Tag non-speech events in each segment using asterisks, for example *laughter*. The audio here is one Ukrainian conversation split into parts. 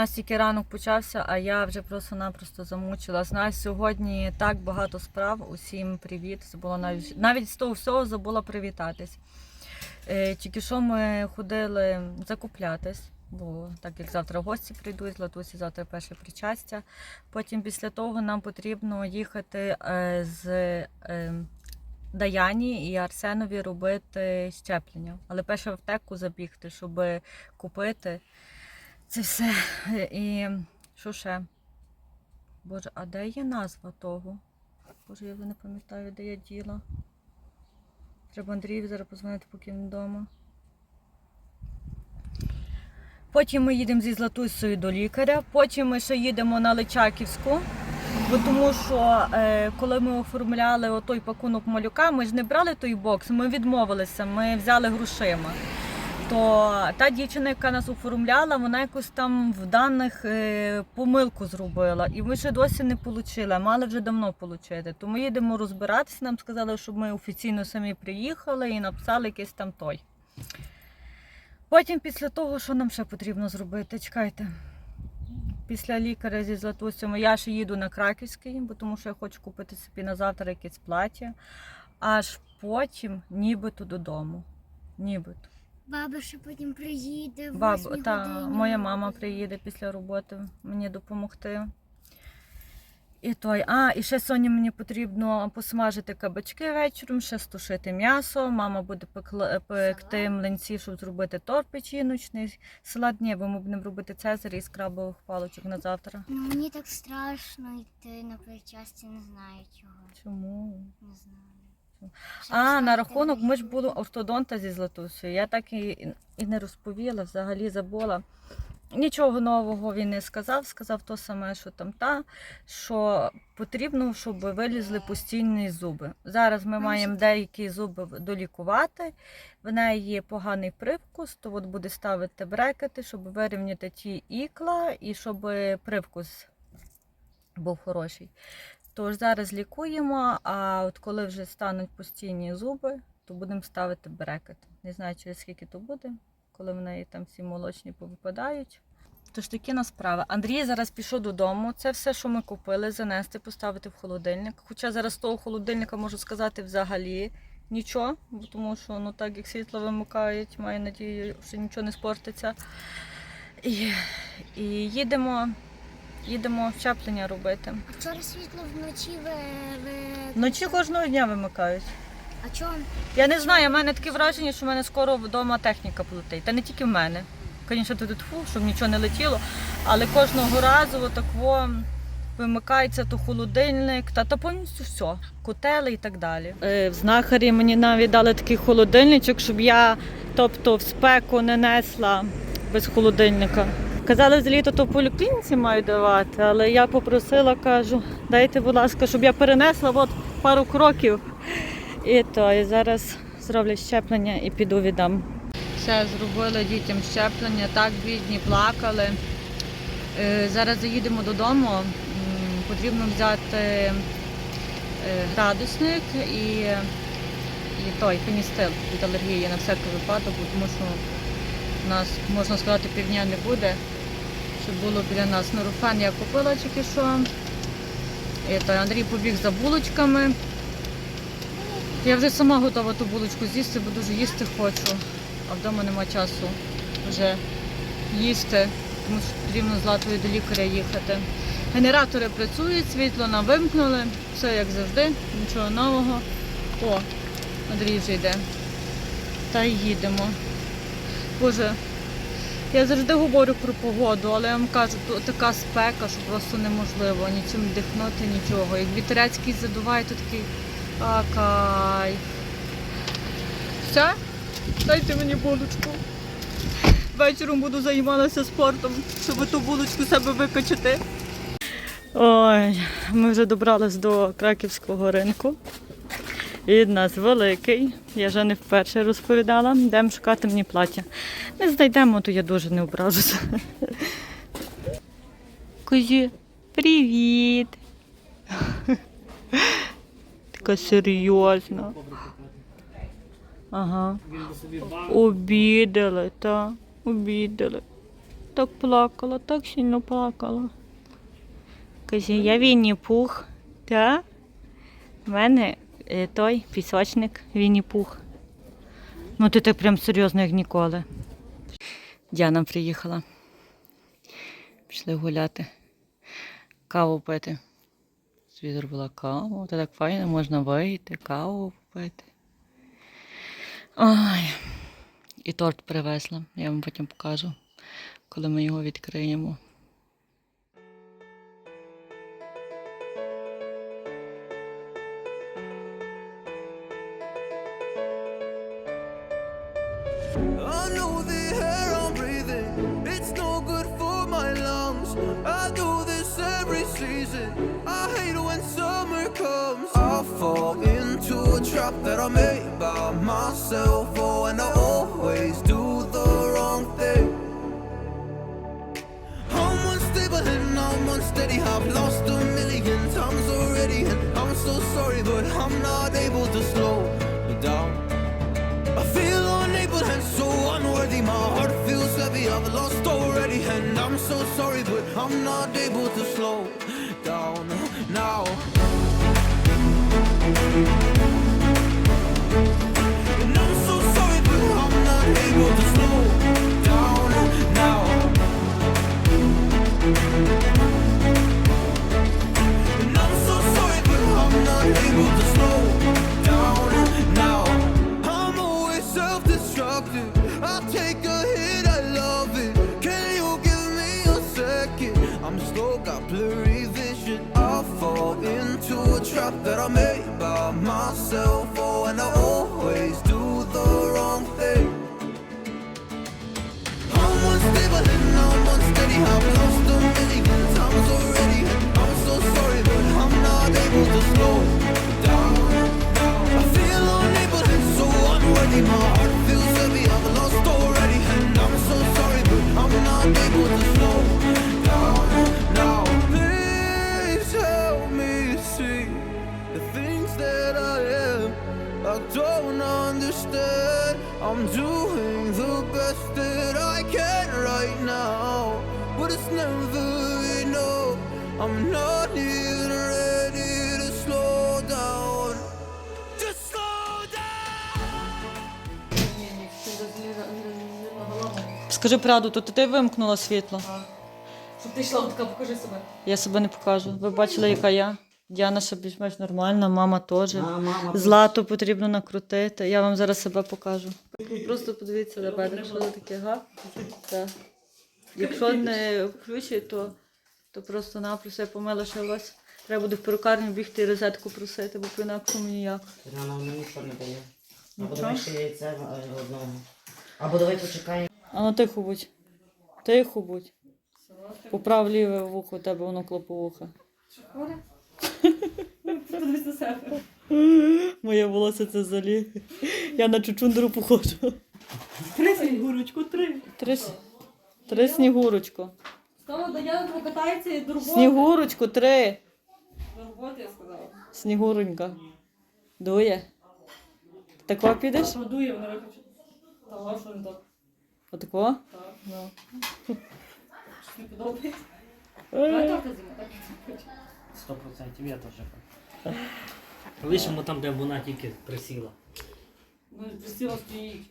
нас тільки ранок почався, а я вже просто-напросто замучила. Знаю, сьогодні так багато справ. Усім привіт. Забула навіть навіть з того всього забула привітатись. Е, Тільки що ми ходили закуплятись, бо так як завтра гості прийдуть, Латусі завтра перше причастя. Потім після того нам потрібно їхати е, з е, Даяні і Арсенові робити щеплення. Але перше в аптеку забігти, щоб купити це все. І що ще? Боже, а де є назва того? Боже, я вже не пам'ятаю, де я діла. Треба Андрієві зараз позвонити, поки він вдома. Потім ми їдемо зі Златусею до лікаря. Потім ми ще їдемо на Личаківську. Бо тому що е, коли ми оформляли той пакунок малюка, ми ж не брали той бокс, ми відмовилися, ми взяли грошима. То та дівчина, яка нас оформляла, вона якось там в даних е, помилку зробила. І ми ще досі не отримали, мали вже давно отримати. То ми їдемо розбиратися. Нам сказали, щоб ми офіційно самі приїхали і написали якийсь там той. Потім, після того, що нам ще потрібно зробити, чекайте. Після лікаря зі Златусем я ще їду на Краківський, бо тому що я хочу купити собі на завтра якесь плаття. Аж потім нібито додому. Нібито. Баба ще потім приїде. в Баб, та, годині. моя мама приїде після роботи мені допомогти. І той, а, і ще сьогодні мені потрібно посмажити кабачки вечором, ще стушити м'ясо. Мама буде пекла- пекти млинці, щоб зробити торт печіночний. Салат ні, бо ми будемо робити цезарі із крабових паличок на завтра. Ну мені так страшно йти на причастя, не знаю чого. Чому? Не знаю. А, на рахунок ми ж були ортодонта зі Златусею. Я так і, і не розповіла, взагалі забула. Нічого нового він не сказав, сказав то саме, що там та, що потрібно, щоб вилізли постійні зуби. Зараз ми Ну, маємо деякі зуби долікувати. В неї є поганий привкус, то от буде ставити брекети, щоб вирівняти ті ікла і щоб привкус був хороший. Тож зараз лікуємо, а от коли вже стануть постійні зуби, то будемо ставити брекет. Не знаю, через скільки то буде, коли в неї там всі молочні повипадають. Тож такі на справи. Андрій зараз пішов додому. Це все, що ми купили, занести, поставити в холодильник. Хоча зараз того холодильника можу сказати взагалі нічого, тому що ну так як світло вимикають, маю надію, що нічого не спортиться. І, і їдемо, їдемо щеплення робити. А вчора світло вночі ви. ви... Вночі кожного дня вимикають. А чого? Я не знаю, в мене таке враження, що в мене скоро вдома техніка полетить. Та не тільки в мене. Звісно, тут фу, щоб нічого не летіло, але кожного разу отако вимикається то холодильник, та, та повністю все, котели і так далі. Е, в знахарі мені навіть дали такий холодильничок, щоб я тобто в спеку не несла без холодильника. Казали, літо то в поліклініці мають давати, але я попросила, кажу, дайте, будь ласка, щоб я перенесла от пару кроків. І то, і зараз зроблю щеплення і піду віддам. Все, зробили дітям щеплення, так бідні плакали. Е, Зараз заїдемо додому. Потрібно взяти е, градусник і, і той феністил від алергії на всякий випадок, тому що у нас, можна сказати, півдня не буде. Було біля нас нурофен я купила тільки що. І Андрій побіг за булочками. Я вже сама готова ту булочку з'їсти, бо дуже їсти хочу, а вдома нема часу вже їсти, тому що потрібно з Латвою до лікаря їхати. Генератори працюють, світло нам вимкнули, все як завжди, нічого нового. О, Андрій вже йде. Та й їдемо. Боже, я завжди говорю про погоду, але я вам кажу, то така спека, що просто неможливо ні цим дихнути, нічого. Як вітерецький задуває, то такий а, кайф. Все? Дайте мені булочку. Вечором буду займатися спортом, щоб ту булочку себе викачати. Ой, ми вже добрались до краківського ринку. Від нас великий. Я вже не вперше розповідала. Йдемо шукати мені плаття. Не знайдемо, то я дуже не ображуся. Козі, привіт. Така серйозна. Ага. Обідали, та, обідали. Так плакала, так сильно плакала. Каже, я Вінні Пух. Та? В мене той пісочник Вінні Пух. Ну ти так прям серйозно, як ніколи. Діана приїхала. Пішли гуляти. Каву пити. Собі зробила каву. Та так файно, можна вийти, каву попити. Ой. І торт привезла. Я вам потім покажу, коли ми його відкриємо. Lungs. I do this every season. I hate when summer comes. I fall into a trap that I made by myself. Oh, and I always do the wrong thing. I'm unstable and I'm unsteady. I've lost a million times already, and I'm so sorry, but I'm not able to slow down. I feel and so unworthy. My heart feels heavy. I've lost already, and I'm so sorry, but I'm not able to slow down now. And I'm so sorry, but I'm not able to slow myself. Oh, and I always do the wrong thing. I'm unstable and I'm unsteady. I've lost a million times already. Скажи правду, то ти вимкнула світло. Щоб ти йшла, така покажи себе. Я себе не покажу. Ви бачили, яка я? Діана ще більш-менш нормальна, мама теж. А, мама, Злато потрібно накрутити. Я вам зараз себе покажу. Просто подивіться на мене, що таке, га? Так. Якщо не включить, то, то просто-напросто я ось. Треба буде в перукарню бігти і розетку просити, бо по-інакшому ніяк. Вона мені нічого не дає. Або Нічого? давай ще яйця е, одного. Або давай почекаємо. А ну тихо будь. Тихо будь. Поправ ліве вухо, у тебе воно клоповуха. *laughs* Подивись на себе. Моє волосся це залі. Я на чучундру походжу. Три снігурочку, три. Три, три снігурочку. Стала Даяна покатається і до роботи. Снігурочку, три. До роботи, я сказала. Снігуронька. Дує. Тако підеш? Продує, вона виключить. Та що не так? Отако? Так. Ну. Щось не подобається. Давай торта зімо, так? Сто процентів я теж. Лишимо там, де вона тільки присіла. Ми присіла стоїть.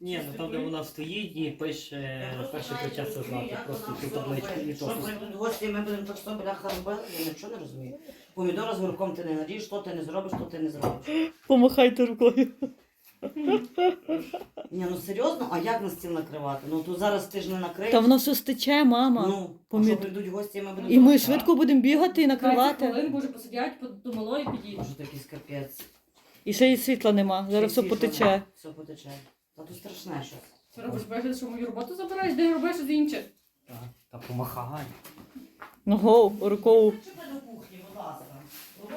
Ні, ну там, де вона стоїть і пише перше причастя знати. Просто цю табличку і Що то. гості, ми будемо так що бляха робити, я нічого не розумію. Помідора з гурком ти не наріж, що ти не зробиш, що ти не зробиш. Помахайте рукою. Ні, ну серйозно, а як на стіл накривати? Ну то зараз ти ж не накриєш. Та воно все стече, мама. Ну, а помід- прийдуть гості, ми будемо... І ми швидко будемо бігати і 20 накривати. хвилин, боже, посидять, до малої підійдуть. Може такий скапець. І ще й світла нема. Зараз все потече. Все потече. Та то страшне щось. Ти робиш вигляд, що мою роботу забираєш, де робиш щось інше. Так, Та помахай. Ногу, рукою. Чи до кухні, будь ласка. Роби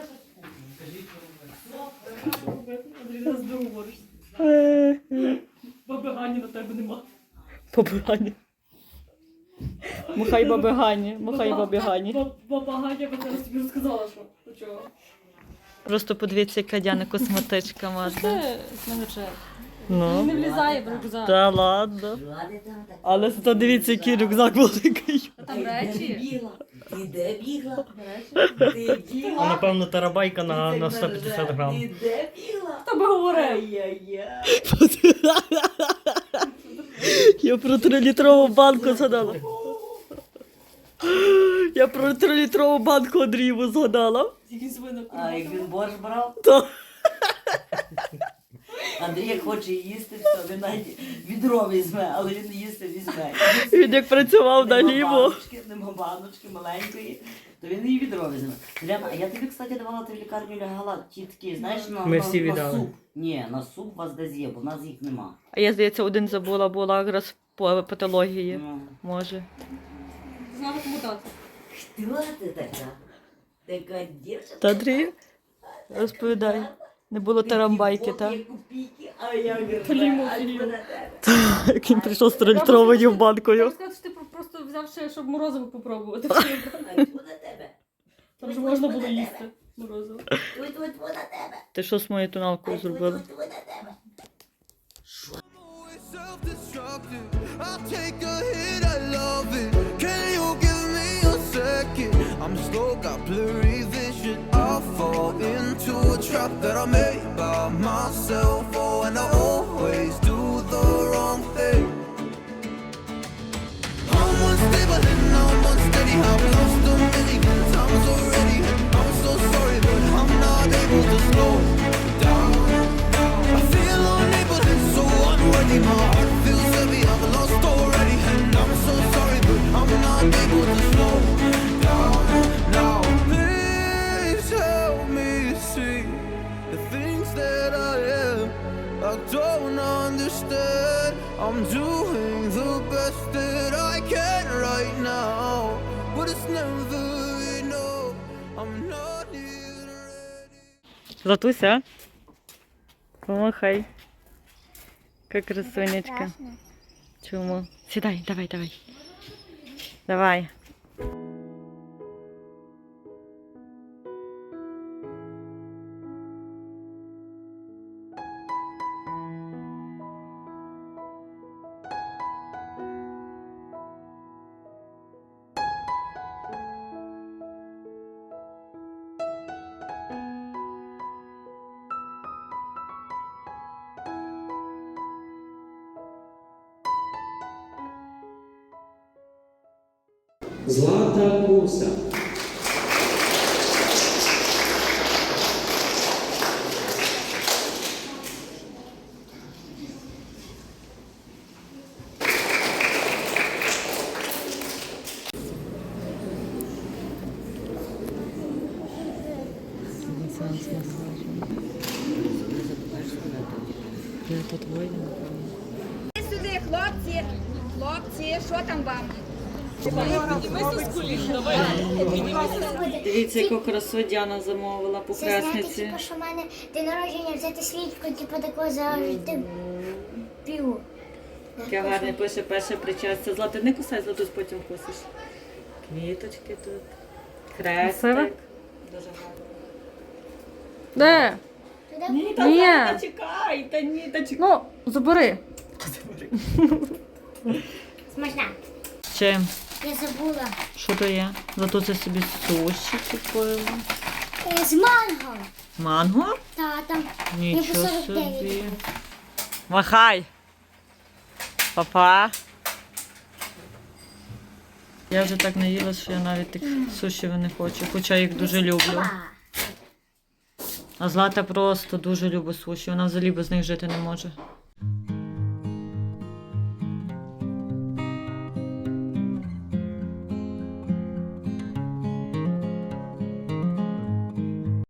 щось в кухні. Андрій, зараз договориш. Баби Гані на тебе нема. Побирання. Махай баби Гані, махай бабі Гані. Ба- Баба Ганя би зараз тобі розказала, що до чого. Просто подивіться, яка Діана косметичка з. Ну. Не влізає в рюкзак. Та ладно. Але то дивіться, який рюкзак великий. Там речі. бігла? Ти де бігла? Ти А бігла? напевно тарабайка на, на 150 грам. Ти де бігла? Хто би говорив? Ай-яй-яй. Я про трилітрову банку згадала. Я про трилітрову банку Андрієву згадала. Тільки свинок. А як він борщ брав? То Андрій як хоче їсти, все, він навіть відро візьме, але він їсти візьме. він як працював на Нема ліво. баночки, нема баночки маленької, то він її відро візьме. Ляна, а я тобі, кстати, давала ти в лікарню лягала ті такі, знаєш, на, Ми на, всі на віддали. суп. Ні, на суп вас десь є, бо в нас їх нема. А я, здається, один забула, була якраз по патології. Ну. Може. Знала кому дати. Хто ти така? Така дівчинка. Та Андрій, розповідай. Не було тарамбайки, так? А я мене тебе. Як він прийшов з трилітровою банкою. сказати, що ти просто взяв ще, щоб морозиво попробувати. Там ж можна було їсти морозиво. Ти що з моєю тоналкою зробила? I'll take a hit, I love it. I'm slow, got blurry vision. I'll fall into a trap that I made by myself. Oh, and I always do the wrong thing. I'm unstable and I'm unsteady. I've lost a million times already. I'm so sorry, but I'm not able to slow Златуся. Помахай. Как красунечка. Чому? Сідай, давай, давай. Давай. Злата Куса. Я тут воїн. Сюди, хлопці, хлопці, що там вам? Дивіться, яку красу Діана замовила по Це знаєте, красниці. типу, що в мене день народження взяти свічку, типу такого завжди п'ю. Яке гарне пише перше причастя. Злати, не кусай, златусь потім кусиш. Квіточки тут. Хрестик. Дуже гарно. Де? Туди Ні, та ні. та чекай, та ні, та чекай. Ну, забери. смачна. Чим? Я забула. Що то є? Зато це собі суші купила. Е, З манго. Манго? Та там. Нічого Я по 49 собі. Махай. Папа. Я вже так наїлась, що я навіть тих сушів не хочу, хоча їх дуже люблю. А Злата просто дуже любить суші, вона взагалі без них жити не може.